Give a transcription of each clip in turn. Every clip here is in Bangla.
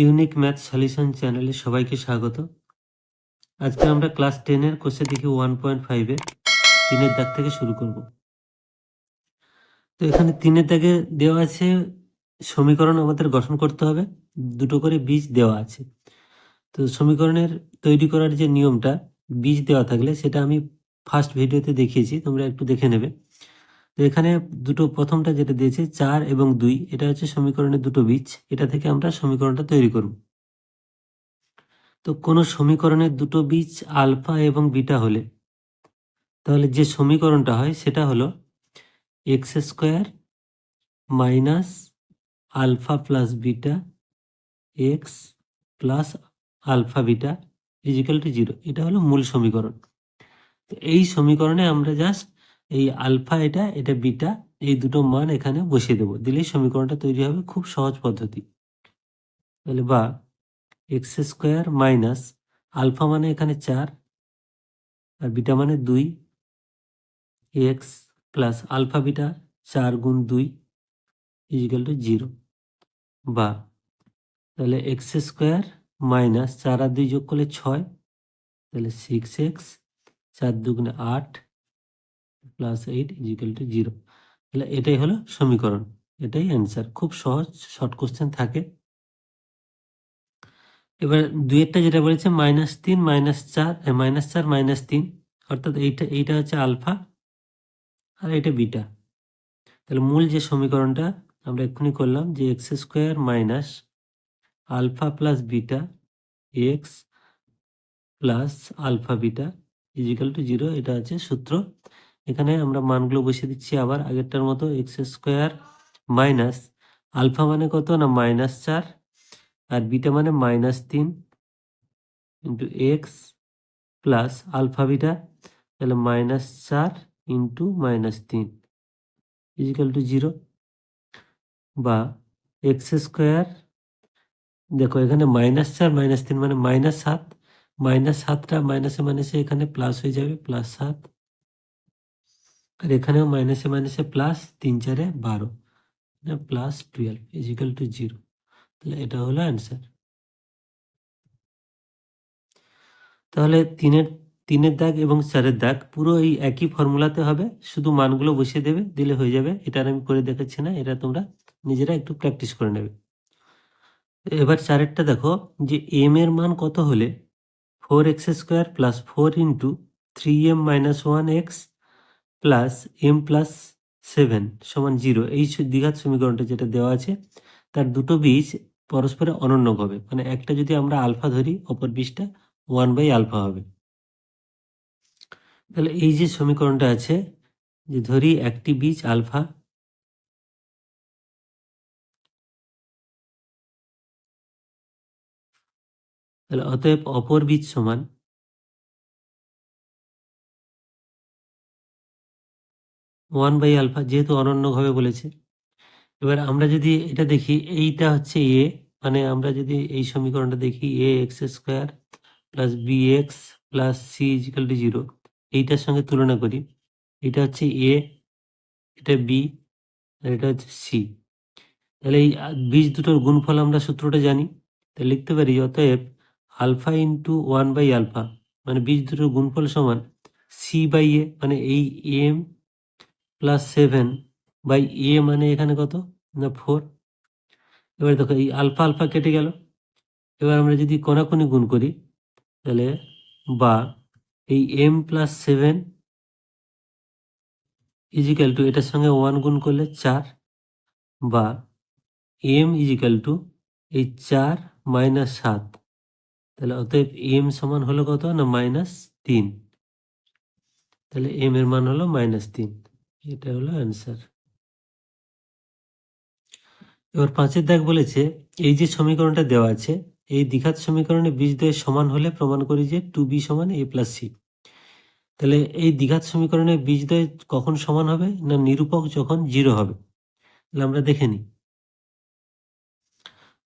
ইউনিক ম্যাথ সলিউশন চ্যানেলে সবাইকে স্বাগত। আজকে আমরা ক্লাস টেনের কোর্সে দেখি ওয়ান পয়েন্ট ফাইভে তিনের দাগ থেকে শুরু করব। তো এখানে তিনের দাগে দেওয়া আছে সমীকরণ আমাদের গঠন করতে হবে, দুটো করে বীজ দেওয়া আছে। তো সমীকরণের তৈরি করার যে নিয়মটা, বীজ দেওয়া থাকলে সেটা আমি ফার্স্ট ভিডিওতে দেখিয়েছি, তোমরা একটু দেখে নেবে। তো এখানে দুটো প্রথমটা যেটা দিয়েছে, চার এবং দুই, এটা হচ্ছে সমীকরণের দুটো বীজ। এটা থেকে আমরা সমীকরণটা তৈরি করব। তো কোনো সমীকরণের দুটো বীজ আলফা এবং বিটা হলে, তাহলে যে সমীকরণটা হয় সেটা হলো X square minus alpha plus beta X plus alpha beta equal to zero. এটা হলো মূল সমীকরণ। তো এই সমীকরণে আমরা জাস্ট এই আলফা এটা এটা বিটা, এই দুটো মান এখানে বসিয়ে দেবো। দিলেই সমীকরণটা তৈরি হবে খুব সহজ পদ্ধতি। তাহলে বা এক্স স্কোয়ার মাইনাস আলফা মানে এখানে চার, আর বিটা মানে দুই এক্স প্লাস আলফা বিটা চার গুণ দুই ইজিক্যাল টু জিরো বা তাহলে এক্স স্কোয়ার মাইনাস চার আর দুই যোগ করলে ছয়, তাহলে সিক্স এক্স চার দুগুণে আট plus eight equal to zero তাহলে এটাই হলো সমীকরণ। এটাই অ্যান্সার খুব সহজ শর্ট কোশ্চেন থাকে। এবার দুইয়েরটা যেটা বলেছে মাইনাস তিন মাইনাস চার মাইনাস চার মাইনাস তিন। অর্থাৎ এইটা এইটা হচ্ছে আলফা আর এটা বিটা তাহলে মূল যে সমীকরণটা আমরা এক্ষুনি করলাম যে X square minus alpha plus beta X plus alpha beta equal to zero এটা হচ্ছে সূত্র। এখানে আমরা মানগুলো বসিয়ে দিচ্ছি আবার আগেরটার মতো এক্স স্কোয়ার মাইনাস আলফা মানে কত না মাইনাস চার? আর বিটা মানে মাইনাস তিন into X plus alpha beta তাহলে মাইনাস চার ইন্টু মাইনাস তিন ইজিক্যাল টু জিরো বা এক্স স্কোয়ার দেখো এখানে মাইনাস চার মাইনাস তিন মানে মাইনাস সাত মাইনাস সাতটা মাইনাসে মাইনাসে এখানে প্লাস হয়ে যাবে প্লাস সাত আর এখানেও মাইনাসে মাইনাসে প্লাস তিন চারে বারো। Plus twelve equal to zero তাহলে এটা হলো অ্যান্সার তাহলে তিনের তিনের দাগ এবং চারের দাগ পুরো এই একই ফর্মুলাতে হবে। শুধু মানগুলো বসিয়ে দেবে, দিলে হয়ে যাবে। এটা আমি করে দেখাচ্ছি না, এটা তোমরা নিজেরা একটু প্র্যাকটিস করে নেবে। এবার চারেরটা দেখো, যে এম এর মান কত হলে four X square plus four into three M minus one X plus M plus seven সমান জিরো। এই দ্বিঘাত সমীকরণটা যেটা দেওয়া আছে, তার দুটো বীজ পরস্পরে অনন্য হবে। মানে একটা যদি আমরা আলফা ধরি, অপর বীজটা ওয়ান বাই আলফা হবে। তাহলে এই যে সমীকরণটা আছে, যে ধরি একটি বীজ আলফা, তাহলে অতএব অপর বীজ সমান ওয়ান বাই আলফা যেহেতু অনন্যভাবে বলেছে। এবার আমরা যদি এটা দেখি, এইটা হচ্ছে এ মানে আমরা যদি এই সমীকরণটা দেখি, A X square plus B X plus C equal to zero, এইটার সঙ্গে তুলনা করি, এটা হচ্ছে এ, এটা বি, আর এটা হচ্ছে সি। তাহলে এই বীজ দুটোর গুণফল আমরা সূত্রটা জানি তাহলে লিখতে পারি অতএব alpha into one by alpha মানে বীজ দুটোর গুণফল সমান সি বাই এ মানে এই M plus seven by A মানে এখানে কত? না ফোর এবার দেখো, এই আলফা আলফা কেটে গেল। এবার আমরা যদি কোনাকুনি গুণ করি, তাহলে বা এই M plus seven equal to এটার সঙ্গে ওয়ান গুণ করলে চার বা এম ইজিক্যাল টু এই চার মাইনাস সাত। তাহলে অতএব এম সমান হলো কত? না মাইনাস তিন। তাহলে এম এর মান হলো মাইনাস তিন। এটা হলো অ্যান্সার এবার পাঁচের দাগ বলেছে, এই যে সমীকরণটা দেওয়া আছে, এই দ্বিঘাত সমীকরণে বীজদ্বয়ের সমান হলে প্রমাণ করি যে টু বি সমান এ প্লাস সি তাহলে এই দ্বিঘাত সমীকরণে বীজদ্বয় কখন সমান হবে না নিরূপক যখন জিরো হবে? তাহলে আমরা দেখে নিই।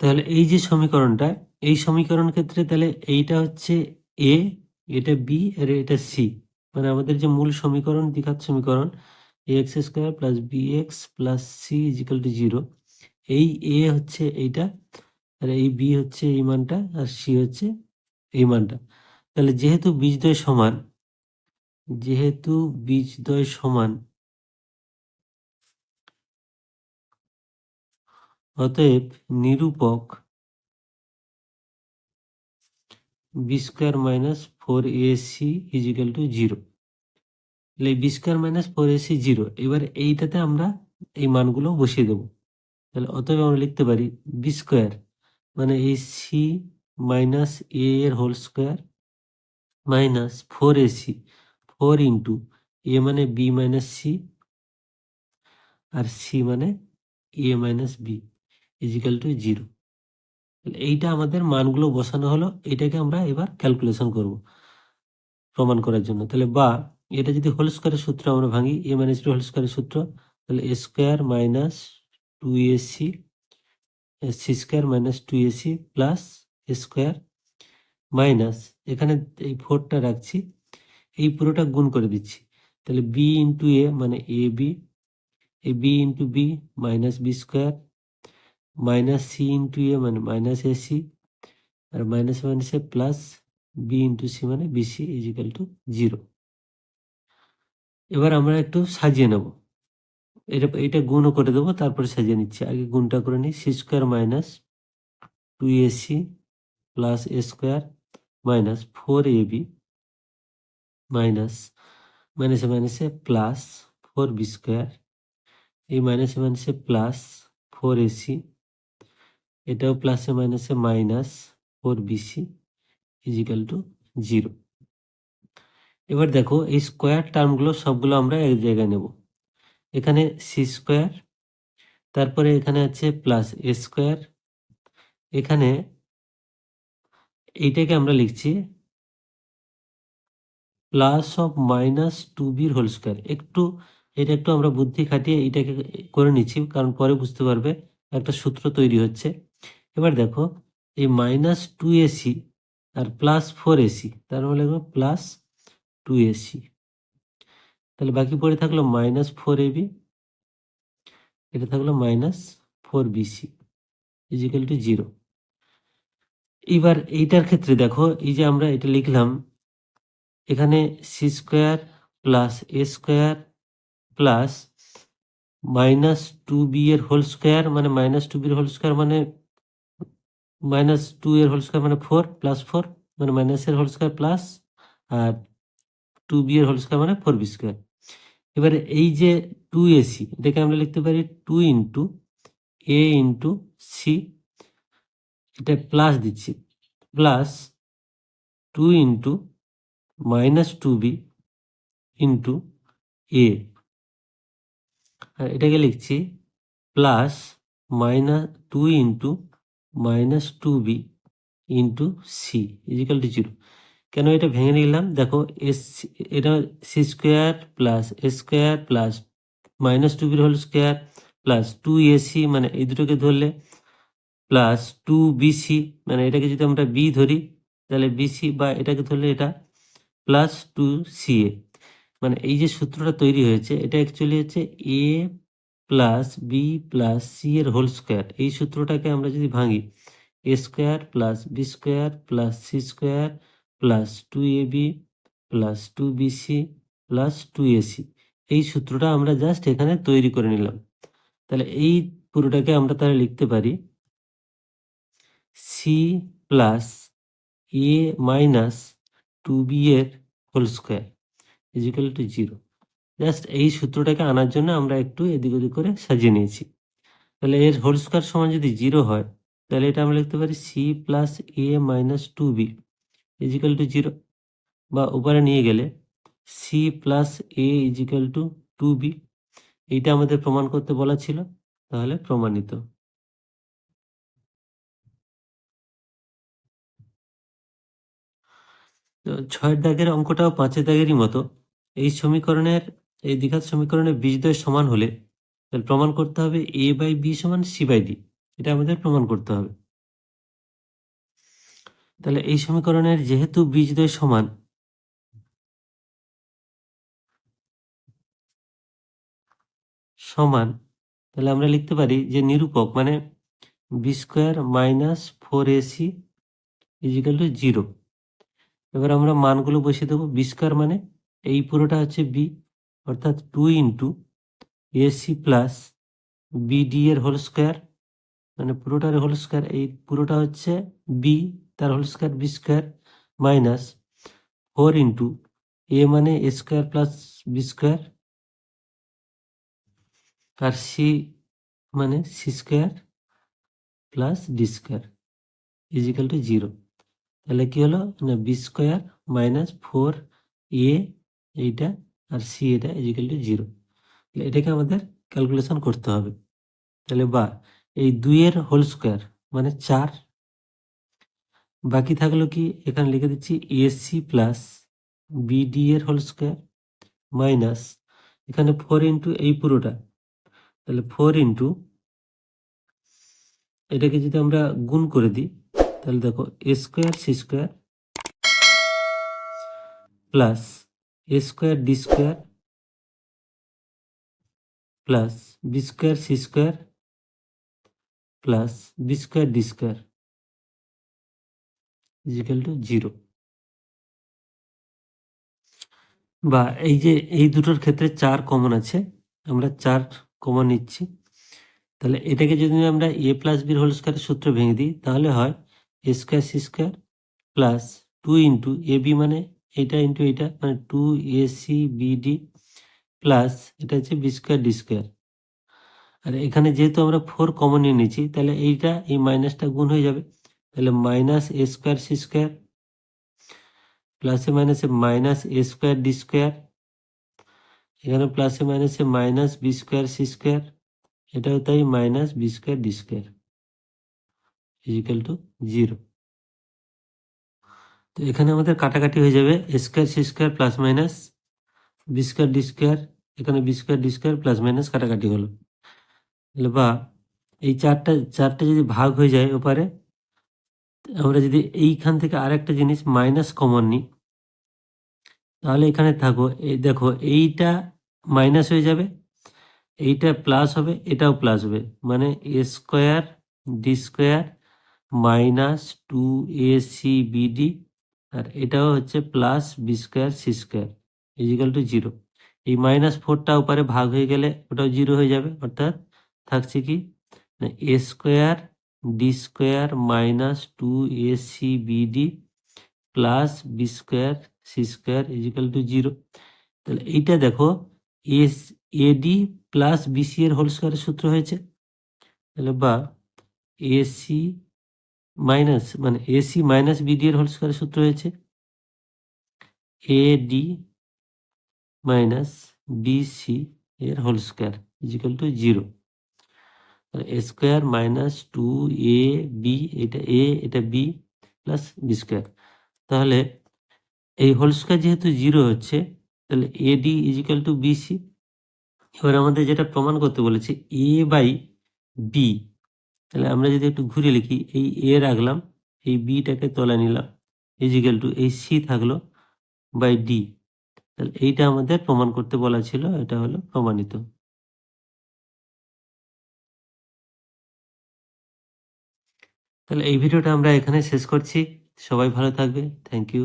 তাহলে এই যে সমীকরণটা, এই সমীকরণ ক্ষেত্রে তাহলে এইটা হচ্ছে এ এটা বি আর এটা সি মানে আমাদের যে মূল সমীকরণ, দ্বিঘাত সমীকরণ X square plus B X plus C equal to zero এই এ হচ্ছে এইটা, আর এই বি হচ্ছে এই মানটা, আর সি হচ্ছে এই মানটা। তাহলে যেহেতু বীজদ্বয় সমান, যেহেতু বীজদ্বয় সমান, অতএব নিরূপক B square minus four A C equal to zero তাহলে B square minus four A C zero এবার এইটাতে আমরা এই মানগুলো বসিয়ে দেবো। তাহলে অতএব আমরা লিখতে পারি বি স্কোয়ার মানে এই সি মাইনাস এ এর whole square minus four A C four into A মানে বি মাইনাস সি আর সি মানে A minus B equal to zero এইটা আমাদের মানগুলো বসানো হলো, এটাকে আমরা এবার ক্যালকুলেশন করব প্রমাণ করার জন্য। তাহলে বা এটা যদি হোল স্কোয়ারের সূত্র আমরা ভাঙি এ মাইনাস বি হোল স্কোয়ারের সূত্র, তাহলে A square minus two A C C square minus two A C plus A square minus এখানে এই ফোরটা রাখছি, এই পুরোটা গুণ করে দিচ্ছি। তাহলে বি ইন্টু এ মানে A B A B into B minus B square minus C into A মানে মাইনাস এ সি আর মাইনাস মাইনাসে প্লাস বি ইন্টু সি মানে B BC equal to zero এবার আমরা একটু সাজিয়ে নেব। এটা এটা গুণও করে দেবো, তারপরে সাজিয়ে নিচ্ছি। আগে গুণটা করে নিই। C square minus two A C plus A square minus four A B minus, মাইনাসে মাইনাসে প্লাস ফোর বি স্কোয়ার। এই মাইনাসে মাইনাসে প্লাস ফোর এসি এটাও প্লাসে মাইনাসে minus four BC equal to zero. এবার দেখো এই স্কোয়ার টার্মগুলো সবগুলো আমরা এক জায়গায় নেব। এখানে সি স্কোয়ার তারপরে এখানে আছে প্লাস এ স্কোয়ার এখানে এইটাকে আমরা লিখছি প্লাস অফ মাইনাস টু বির হোল স্কোয়ার একটু, এটা একটু আমরা বুদ্ধি খাটিয়ে এইটাকে করে নিচ্ছি, কারণ পরে বুঝতে পারবে একটা সূত্র তৈরি হচ্ছে। এবার দেখো এই মাইনাস টু এসি আর প্লাস ফোর এসি তার মানে প্লাস টু এসি তাহলে বাকি পড়ে থাকল মাইনাস ফোর এবি এটা থাকল minus four BC equal to zero এবার এইটার ক্ষেত্রে দেখো, এই যে আমরা এটা লিখলাম, এখানে C square plus A square plus minus two B এর হোল স্কোয়ার মানে মাইনাস টু বির হোল স্কোয়ার মানে মাইনাস টু এর হোল স্কোয়ার মানে ফোর প্লাস ফোর মানে মাইনাসের হোল স্কোয়ার প্লাস আর টু বি এর হোল স্কোয়ার মানে ফোর বি স্কোয়ার এবারে এই যে টু এসি এটাকে আমরা লিখতে পারি two into A into C এটা প্লাস দিচ্ছি। Plus two into minus two B into A এটাকে লিখছি plus minus two into minus two B into C equal to zero কেন এটা ভেঙে নিলাম? দেখো এস এটা C square plus A square plus minus two বির whole square plus two AC মানে এই দুটোকে ধরলে প্লাস টু বিসি মানে এটাকে যদি আমরা বি ধরি, তাহলে বিসি বা এটাকে ধরলে এটা প্লাস টু সি এ মানে এই যে সূত্রটা তৈরি হয়েছে, এটা অ্যাকচুয়ালি হচ্ছে A plus B plus C এর হোল স্কোয়ার এই সূত্রটাকে আমরা যদি ভাঙি A square plus B square plus C square plus two A B plus two BC plus two AC এই সূত্রটা আমরা জাস্ট এখানে তৈরি করে নিলাম। তাহলে এই পুরোটাকে আমরা তাহলে লিখতে পারি C plus A minus two B এর whole square equal to zero just এই সূত্রটাকে আনার জন্য আমরা একটু এদিক ওদিক করে সাজিয়ে নিয়েছি। তাহলে এর হোল স্কোয়ার সমান যদি জিরো হয়, তাহলে এটা আমরা লিখতে পারি C plus A minus two B equal to zero বা উপরে নিয়ে গেলে C plus A equal to two B এইটা আমাদের প্রমাণ করতে বলা ছিল, তাহলে প্রমাণিত। ছয়ের দাগের অঙ্কটাও পাঁচের দাগেরই মতো, এই সমীকরণের, এই দ্বিঘাত সমীকরণের বিষ বীজদ্বয় সমান হলে তাহলে প্রমাণ করতে হবে এ বাই বি সমান সি বাই ডি এটা আমাদের প্রমাণ করতে হবে। তাহলে এই সমীকরণের যেহেতু বীজদ্বয় সমান সমান, তাহলে আমরা লিখতে পারি যে নিরূপক মানে B square minus four AC equal to zero এবার আমরা মানগুলো বসিয়ে দেবো বি স্কোয়ার মানে এই পুরোটা হচ্ছে বি অর্থাৎ two into AC plus BD এর হোল স্কোয়ার মানে পুরোটার হোল স্কোয়ার এই পুরোটা হচ্ছে বি তার whole square B square minus four into A মানে A square plus B square R C মানে C square plus D square equal to zero. তাহলে কি হলো? না, B square minus four A এইটা আর সি এটা ইজিক্যাল টু জিরো। তাহলে এটাকে আমাদের ক্যালকুলেশন করতে হবে। তাহলে বা, এই দুইয়ের হোল স্কোয়ার মানে চার বাকি থাকল কি? এখানে লিখে দিচ্ছি এসি প্লাস বিডি এর হোল স্কোয়ার মাইনাস এখানে ফোর ইন্টু এই পুরোটা। তাহলে ফোর ইন্টু এটাকে যদি আমরা গুণ করে দিই, তাহলে দেখো A square C square plus A square D square plus B square C square plus B square D square equal to zero বা এই যে এই দুটোর ক্ষেত্রে চার কমন আছে, আমরা চার কমন নিচ্ছি। তাহলে এটাকে যদি আমরা এ প্লাস বির হোল স্কোয়ারের সূত্র ভেঙে দিই, তাহলে হয় A square C square plus two into A B মানে এইটা ইন্টু এইটা মানে two A C BD plus এটা হচ্ছে বি স্কোয়ার ডি স্কোয়ার আর এখানে যেহেতু আমরা ফোর কমন নিয়ে নিয়েছি তাহলে এইটা, এই মাইনাসটা গুণ হয়ে যাবে। তাহলে minus A square C square প্লাসে মাইনাসে minus A square D square এখানে প্লাসে মাইনাসে minus B square C square এটাও তাই minus B square D square equal to zero তো এখানে আমাদের কাটাকাটি হয়ে যাবে A square C square plus minus B square D square এখানে B square D square plus minus কাটাকাটি হলো। বা এই চারটা চারটা যদি ভাগ হয়ে যায় ওপারে আমরা যদি এইখান থেকে আরেকটা জিনিস মাইনাস কমন নিই, তাহলে এখানে থাকো দেখো এইটা মাইনাস হয়ে যাবে, এইটা প্লাস হবে, এটাও প্লাস হবে। মানে A square D square minus two A C BD আর এটাও হচ্ছে plus B square C square equal to zero এই মাইনাস ফোরটা উপরে ভাগ হয়ে গেলে ওটাও জিরো হয়ে যাবে, অর্থাৎ থাকছে কি? A square D square minus two A C BD plus B square C square equal to zero তাহলে এইটা দেখো এস এডি প্লাস বিসি এর হোল স্কোয়ারের সূত্র হয়েছে। তাহলে বা এসি মাইনাস মানে এসি মাইনাস বিডি এর হোল স্কোয়ারের সূত্র হয়েছে। এডি মাইনাস বিসি এর whole square equal to zero square minus two A B এটা এ এটা বি প্লাস বি স্কোয়ার তাহলে এই হোল স্কোয়ার যেহেতু জিরো হচ্ছে, তাহলে এডি ইজিক্যাল টু বিসি এবার আমাদের যেটা প্রমাণ করতে বলেছে এ বাই বি তাহলে আমরা যদি একটু ঘুরে লিখি, এই এ রাখলাম, এই বিটাকে তোলা নিলাম ইজিক্যাল টু এই সি থাকল বাই ডি তাহলে এইটা আমাদের প্রমাণ করতে বলা ছিল, এটা হলো প্রমাণিত। তাহলে এই ভিডিওটা আমরা এখানে শেষ করছি। সবাই ভালো থাকবে থ্যাংক ইউ